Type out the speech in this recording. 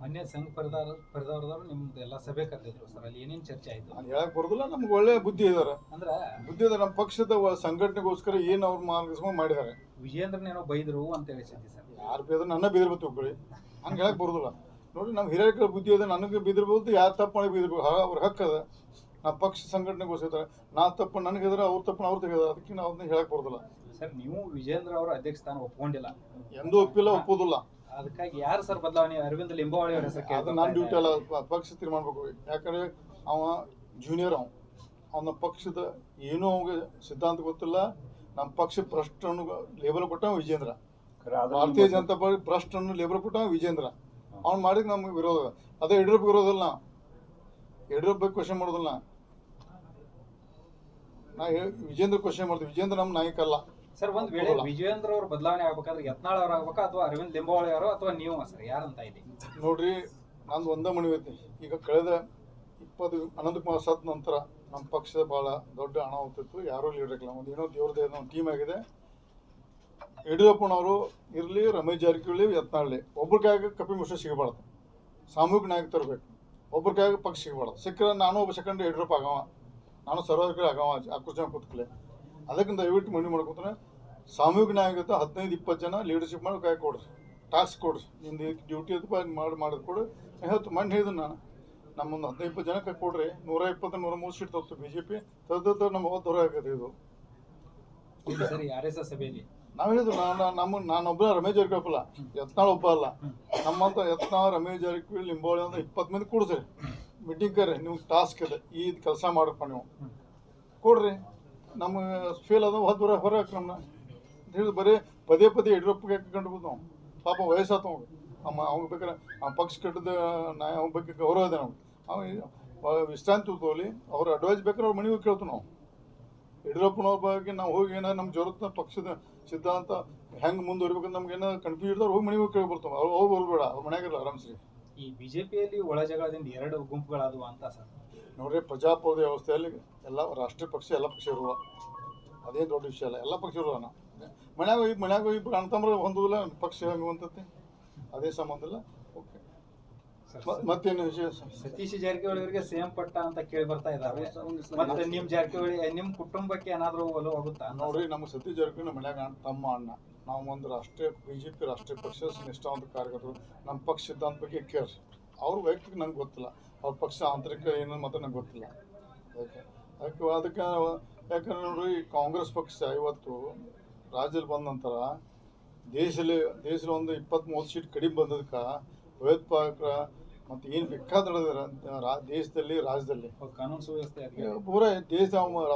ಮೊನ್ನೆ ಸಂಘ ಪರಿದಾರ ಪರಿವಾರದವರು ನಿಮ್ದು ಎಲ್ಲ ಸಭೆ ಕರೆದಿದ್ರು ಸರ್ ಅಲ್ಲಿ ಏನೇನು ಚರ್ಚೆ ಆಯ್ತು? ನಾನು ಹೇಳಕ್ ಬರೋದಿಲ್ಲ ನಮ್ಗೆ ಒಳ್ಳೆ ಬುದ್ಧಿ ಇದಾರೆ. ಅಂದ್ರೆ ಬುದ್ಧಿ ಇದಾರೆ ನಮ್ಮ ಪಕ್ಷದ ಸಂಘಟನೆಗೋಸ್ಕರ ಏನು ಅವ್ರು ಮಾರ್ಗಸ್ಕೊಂಡು ಮಾಡಿದ್ದಾರೆ ವಿಜೇಂದ್ರನೇನೋ ಬೈದ್ರು ಅಂತ ಹೇಳಿ ಸುದ್ದಿ ಸರ್. ಯಾರು ಬೇದ್ರೆ ನನ್ನ ಬಿದಿರ್ಬೇಕು ತಿಳ್ಕೊಳ್ಳಿ ಹಂಗೆ ಹೇಳಕ್ ಬರೋದಿಲ್ಲ. ನೋಡಿ ನಮ್ಮ ಹಿರಿಯರ ಬುದ್ಧಿ ಇದೆ ನನಗೆ ಬಿದಿರ್ಬೋದು ಯಾರು ತಪ್ಪು ಮಾಡಿ ಬಿದಿರ್ಬೇಕು ಅವ್ರ ಹಕ್ಕದ ನಾ ಪಕ್ಷ ಸಂಘಟನೆಗೋಸ್ಕರ ನಾ ತಪ್ಪು ನನಗಿದ್ರೆ ಅವ್ರ ತಪ್ಪು ಅವ್ರು ತೆಗೆದ ಅದಕ್ಕೆ ನಾವು ಅದನ್ನ ಹೇಳಕ್ ಬರೋದಿಲ್ಲ. ಸರ್ ನೀವು ವಿಜೇಂದ್ರ ಅವರ ಅಧ್ಯಕ್ಷ ಸ್ಥಾನ ಒಪ್ಕೊಂಡಿಲ್ಲ. ಎಂದೂ ಒಪ್ಪಿಲ್ಲ ಒಪ್ಪೋದಿಲ್ಲ. ಅದಕ್ಕಾಗಿ ಯಾರು ಸರ್ ಬದಲಾವಣೆ? ಅರವಿಂದ ಲಿಂಬಾವಳಿ ಅವರ ಹೆಸರು ಅದು ನನ್ನ ಡ್ಯೂಟಿ ಅಲ್ಲ ಪಕ್ಷ ತೀರ್ಮಾನ ಮಾಡಬೇಕು ಯಾಕಂದ್ರೆ ಅವ ಜೂನಿಯರ್ ಅವ. ಅವನ ಪಕ್ಷದ ಏನೂ ಅವ್ಗೆ ಸಿದ್ಧಾಂತ ಗೊತ್ತಿಲ್ಲ. ನಮ್ಮ ಪಕ್ಷ ಭ್ರಷ್ಟ ಲೇಬಲ್ ಕೊಟ್ಟ ವಿಜೇಂದ್ರ. ಭಾರತೀಯ ಜನತಾ ಪಾರ್ಟಿ ಭ್ರಷ್ಟ ಲೇಬಲ್ ಕೊಟ್ಟ ವಿಜೇಂದ್ರ. ಅವ್ನು ಮಾಡಿದ್ರೆ ನಮ್ಗೆ ವಿರೋಧ. ಅದೇ ಯಡಿಯೂರಪ್ಪ ವಿರೋಧ ಇಲ್ಲ ಯಡಿಯೂರಪ್ಪ ಕ್ವಶನ್ ಮಾಡೋದಿಲ್ಲ. ನಾ ವಿಜೇಂದ್ರ ಕ್ವಶನ್ ಮಾಡ್ತೀವಿ ವಿಜೇಂದ್ರ ನಮ್ಮ ನಾಯಕ ಅಲ್ಲ ಸರ್ ಒಂದ್ ವೇಳೆ ವಿಜೇಂದ್ರ ಅವ್ರ ಬದಲಾವಣೆ ಆಗ್ಬೇಕಾದ್ರೆ ಯತ್ನಾಳ್ ಅವ್ರ ಆಗ್ಬೇಕಾ ಅಥವಾ ಅರವಿಂದ್ ಲಿಂಬಾವಳಿ ಅವರು ಅಥವಾ ನೀವು ಸರ್ ಯಾರಂತ ಇದೆ ನೋಡ್ರಿ ನಂದು ಒಂದೇ ಮನವಿ ಐತಿ. ಈಗ ಕಳೆದ ಇಪ್ಪತ್ತು ಅನಂತಕುಮಾರ್ ಸತ್ ನಂತರ ನಮ್ಮ ಪಕ್ಷದ ಭಾಳ ದೊಡ್ಡ ಹಣ ಹೋಗ್ತಿತ್ತು. ಯಾರೂ ಲೀಡರ್ ಇಲ್ಲ ಒಂದು ಏನೋ ದೇವ್ರದ್ದು ಏನೋ ಟೀಮ್ ಆಗಿದೆ. ಯಡಿಯೂರಪ್ಪನವರು ಇರಲಿ ರಮೇಶ್ ಜಾರಕಿಹೊಳಿ ಯತ್ನಾಳ್ಳಿ. ಒಬ್ರ ಕೈಯಾಗ ಕಪಿ ಮಿಶ್ರ ಸಿಗಬಾರ್ದು. ಸಾಮೂಹಿಕ ನಾಯಕ ತರಬೇಕು ಒಬ್ರ ಕೈಯಾಗ ಪಕ್ಷ ಸಿಗಬಾರ್ದು. ಸಿಕ್ಕರೆ ನಾನು ಒಬ್ಬ ಸೆಕೆಂಡ್ ಯಡಿಯೂರಪ್ಪ ಆಗವ. ನಾನು ಸರ್ವಾಧಿಕಾರಿ ಆಗವ ಆಕೃಷ್ಟ ಕೂತ್ಕಲೆ. ಅದಕ್ಕಿಂತ ದಯವಿಟ್ಟು ಮನವಿ ಮಾಡ್ಕೊತಾನೆ ಸಾಮೂಹಿಕ ನಾಯಕತ್ವ ಹದಿನೈದು ಇಪ್ಪತ್ತು ಜನ ಲೀಡರ್ಶಿಪ್ ಮಾಡಿ ಕೈ ಕೊಡ್ರಿ. ಟಾಸ್ಕ್ ಕೊಡ್ರಿ. ನಿಮ್ದು ಡ್ಯೂಟಿ ಅದು ಮಾಡಿ ಮಾಡಿದ್ ಕೊಡು. ಹೇಳ್ತು ಮಣ್ಣು ಹೇಳಿದ್ರು ನಾನು. ನಮ್ಮೊಂದು ಹದಿನೈದು ಇಪ್ಪತ್ತು ಜನಕ್ಕೆ ಕೊಡ್ರಿ. ನೂರ ಇಪ್ಪತ್ತು ನೂರ ಮೂರು ಸೀಟ್ ತರ್ತು ಬಿ ಜೆ ಪಿ ತದ್ದು ನಮ್ಮ ಹೊತ್ತು ಹೊರ ಆಗತ್ತೆ ಇದು. ನಾವು ಹೇಳಿದ್ರು ನಾನು ನಮ್ಮ ನಾನೊಬ್ಬ ರಮೇಶ್ ಜಾರಕಿಹೊಳಿ ಯತ್ನಾಳ್ ಒಬ್ಬ ಅಲ್ಲ. ನಮ್ಮಂತ ಯತ್ನಾಳ್ ರಮೇಶ್ ಜಾರಕಿಹೊಳಿ ಲಿಂಬೋಳಿ ಅಂತ ಇಪ್ಪತ್ತು ಮಂದಿ ಕೂಡಿಸ್ರಿ. ಕರ್ರಿ ನಿಮ್ಗೆ ಟಾಸ್ಕ್ ಇದೆ, ಈ ಕೆಲಸ ಮಾಡಪ್ಪ ನೀವು. ಕೊಡ್ರಿ. ನಮ್ಮ ಫೇಲ್ ಅದ ಹೊರ ಹೊರ ನಮ್ಮನ್ನ ಅಂತ ಬರೀ ಪದೇ ಪದೇ ಯಡಿಯೂರಪ್ಪಗೆ ಹಾಕೊಂಡು ಬಂದು ನಾವು. ಪಾಪ ವಯಸ್ಸಾತ ಅವ್ನು ಅಮ್ಮ, ಅವ್ನಿಗೆ ಬೇಕಾದ್ರೆ ಆ ಪಕ್ಷ ಕಟ್ಟದ ನಾ ಅವ್ನ ಬಗ್ಗೆ ಗೌರವ ಇದೆ ನಮ್ಗೆ. ಅವ್ನು ವಿಶ್ರಾಂತಿ ತೋಲಿ, ಅವ್ರ ಅಡ್ವೈಸ್ ಬೇಕಾದ್ರೆ ಅವ್ರ ಮನೆಗೂ ಕೇಳ್ತೀವಿ ನಾವು. ಯಡಿಯೂರಪ್ಪನವ್ರ ಬಗ್ಗೆ ನಾವು ಹೋಗಿ ಏನೋ ನಮ್ಮ ಜೊತೆ ಪಕ್ಷದ ಸಿದ್ಧಾಂತ ಹೆಂಗೆ ಮುಂದುವರಿಬೇಕಂತ ನಮ್ಗೆ ಏನೋ ಕನ್ಫ್ಯೂಸ್ ಇರ್ತಾರೆ ಹೋಗಿ ಮನೆಗೂ ಕೇಳಿ ಬರ್ತಾವೆ. ಅವ್ರು ಅವ್ರು ಬರಬೇಡ, ಅವ್ರ ಮನೆಯಾಗಿರಲ್ಲ ಆರಾಮ್ಸ್ರಿ ಈ ಬಿಜೆಪಿಯಲ್ಲಿ ಒಳ ಜಗಳದಿಂದ ಎರಡು ಗುಂಪುಗಳಾದವು ಅಂತ ಸರ್. ನೋಡ್ರಿ, ಪ್ರಜಾಪ್ರಭುತ್ವ ವ್ಯವಸ್ಥೆಯಲ್ಲಿ ಎಲ್ಲ ರಾಷ್ಟ್ರೀಯ ಪಕ್ಷ, ಎಲ್ಲ ಪಕ್ಷ ಇರುವ. ಅದೇ ದೊಡ್ಡ ವಿಷಯ ಅಲ್ಲ, ಎಲ್ಲ ಪಕ್ಷ ಇರುವ ಮನ್ಯಾಗ ಹೋಗಿ ಮನ್ಯಾಗ ಹೋಗಿ, ಅಣ್ಣ ತಮ್ಮ ಹೊಂದುದಿಲ್ಲ ಪಕ್ಷ ಹಂಗುವಂತತಿ ಅದೇ ಸಂಬಂಧ ಇಲ್ಲ. ಮತ್ತೇನು ವಿಶೇಷ ಸತೀಶ್ ಜಾರಕಿಹೊಳಿ ಅವರಿಗೆ ಸೇಮ್ ಪಟ್ಟ ಅಂತ ಕೇಳಿ ಬರ್ತಾ ಇದ್ದಾರೆ ಮತ್ತೆ ನಿಮ್ ಜಾರಕಿಹೊಳಿ ನಿಮ್ ಕುಟುಂಬಕ್ಕೆ ಏನಾದ್ರು ಒಲವು ಆಗುತ್ತಾ ನೋಡ್ರಿ ನಮ್ಮ ಸತೀಶ್ ಜಾರಕಿಹೊಳಿ ನಮ್ಮ ಮನ್ಯಾಗ ತಮ್ಮ ಅಣ್ಣ ನಾವು ಒಂದು ರಾಷ್ಟ್ರೀಯ ಬಿಜೆಪಿ ಜೆ ಪಿ ರಾಷ್ಟ್ರೀಯ ಪಕ್ಷ ನಿಷ್ಠಾವಂತ ಕಾರ್ಯಕರ್ತರು. ನಮ್ಮ ಪಕ್ಷ ಸಿದ್ಧಾಂತ ಬಗ್ಗೆ ಕೇರ್ ಅವ್ರ ವೈಯಕ್ತಿಕ ನಂಗೆ ಗೊತ್ತಿಲ್ಲ. ಅವ್ರ ಪಕ್ಷ ಆಂತರಿಕ ಏನು ಮಾತ್ರ ನಂಗೆ ಗೊತ್ತಿಲ್ಲ. ಅದಕ್ಕೆ ಅದಕ್ಕೆ ಅದಕ್ಕೆ ಯಾಕಂದ್ರೆ ನೋಡ್ರಿ ಕಾಂಗ್ರೆಸ್ ಪಕ್ಷ ಇವತ್ತು ರಾಜ್ಯದಲ್ಲಿ ಬಂದ ನಂತರ ದೇಶದಲ್ಲಿ ದೇಶದಲ್ಲಿ ಒಂದು ಇಪ್ಪತ್ತ್ ಮೂವತ್ತು ಸೀಟ್ ಕಡಿಮೆ ಬಂದದಕ್ಕೆ ಭಯೋತ್ಪಾದಕರ ಮತ್ತು ಏನು ಬೇಕಾದ್ರೆ ದೇಶದಲ್ಲಿ ರಾಜ್ಯದಲ್ಲಿ. ಕಾನೂನು ಸುವ್ಯವಸ್ಥೆ ಪೂರ ದೇಶ ಅವ್ರ